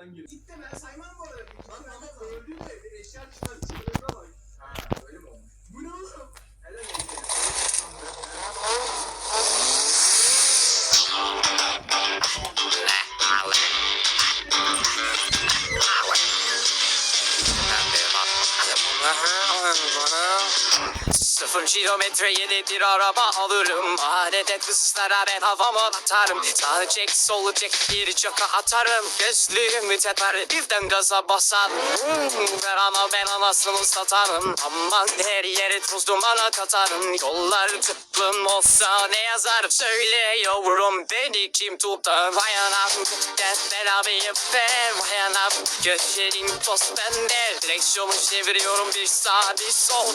alttan geliyor. Gitti ben saymam bu arada. Lan ama öldü de bir eşya çıkar. Sıfır kilometre yeni bir araba alırım. Mahallede kızlara ben havama atarım. Sağı çek solu çek bir çaka atarım. Gözlüğümü teper birden gaza basarım. Hmm, Ver ana ben anasını satarım. Aman her yere toz dumana katarım. Yollar tıklım olsa ne yazar? Söyle yavrum beni kim tutar Vay anam ben berabeyim be. Vay anam gözlerim toz bende. Direksiyonu çeviriyorum bir sağ bir sol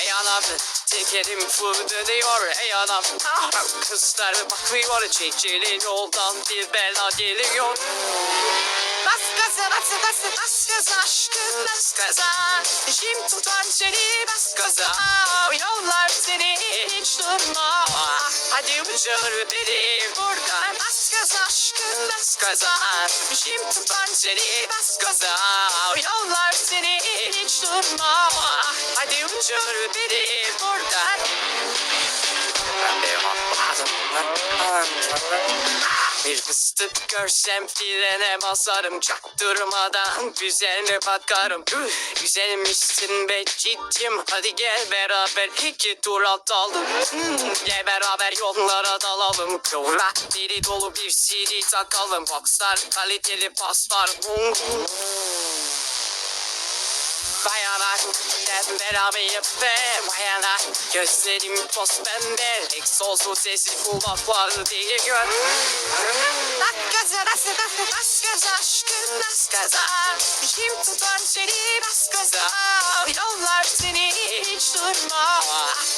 Ey anam tekerim fırlanıyor Ey anam kızlar bakıyor. Çekilin yoldan bir bela geliyor. Bas gaza bas bas bas gaza aşkım bas gaza. Kim tutar seni bas gaza. Yollar seni hiç durma. Hadi uçur beni buradan. Bas gaza aşkım bas gaza. Kim tutar seni bas gaza. Yollar seni durma Hadi uçur beni buradan. Bir fıstık görsem frene basarım. Çaktırmadan güzeline bakarım. Üh, Güzelmişsin be ciddim Hadi gel beraber iki tur atalım hmm, Gel beraber yollara dalalım. Yola deli dolu bir CD takalım. Boxlar kaliteli pas var Hmm. Bayana Gel beraber be Bayana Gözlerim toz bende Egzozlu sesi kulakları değil gör. Bas bas gaza aşkım bas gaza Kim tutar seni bas gaza Yollar seni hiç durma.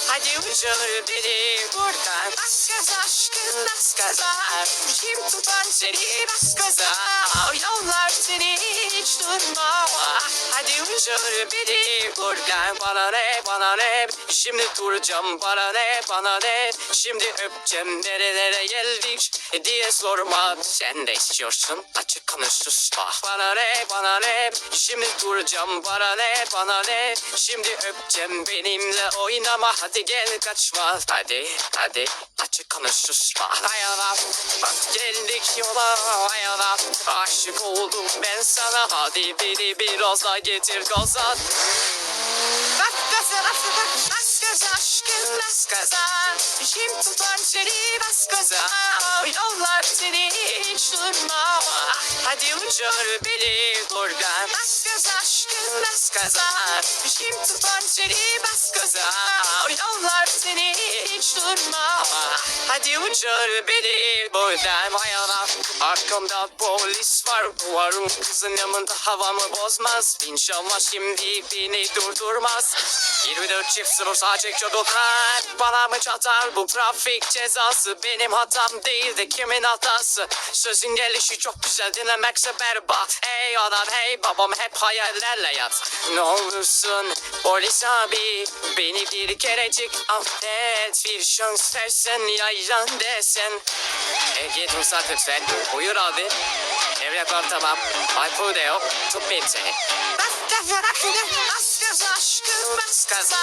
Hadi uçur beni buradan. Aşkım bas gaza Kim tutar seni bas gaza Yollar seni hiç durma Uçur beni buradan Bana ne bana ne. Şimdi duracağım bana ne bana ne. Şimdi öpeceğim nerelere geldik diye sorma. Sen de istiyorsun açık konuş susma Bana ne bana ne. Şimdi duracağım bana ne bana ne. Şimdi öpeceğim benimle oynama. Hadi gel kaçma. Hadi hadi açık konuş susma Ayana bak geldik yola. Ayana aşık oldum ben sana. Hadi beni biraz daha getir bas gaza Kim tutar seni bas gaza. Yollar seni Hadi uçur beni buradan gaza gaza Kim tutar seni bas gaza Yollar seni hiç durma. Hadi uçur beni buradan. Ayana Arkamda polis var. Duvarın kızın yanında havamı bozmaz. İnşallah şimdi beni durdurmaz. 24 çift çek çok kalp Bana mı çatar? Bu trafik cezası Benim hatam değil de kimin hatası? Sözün gelişi çok güzel dinlemekse berbat. Hey adam hey babam hep hayallerle yat Ne olursun. Polis abi Beni bir kerecik affet. Bir şans versen yaylan desen E git ruhsat lütfen Buyur abi. Evraklar tamam. iPhone de yok. Tut beni seni. Gaza bas. gaza bas gaza.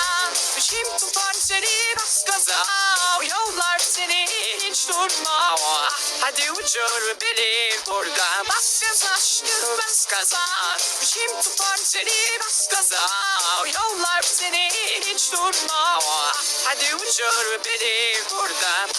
Kim tutar seni bas gaza. Yollar seni hiç durma. Hadi uçur beni buradan Bas gaza aşkım bas gaza. Kim tutar seni bas gaza. Yollar seni hiç durma. Hadi uçur beni buradan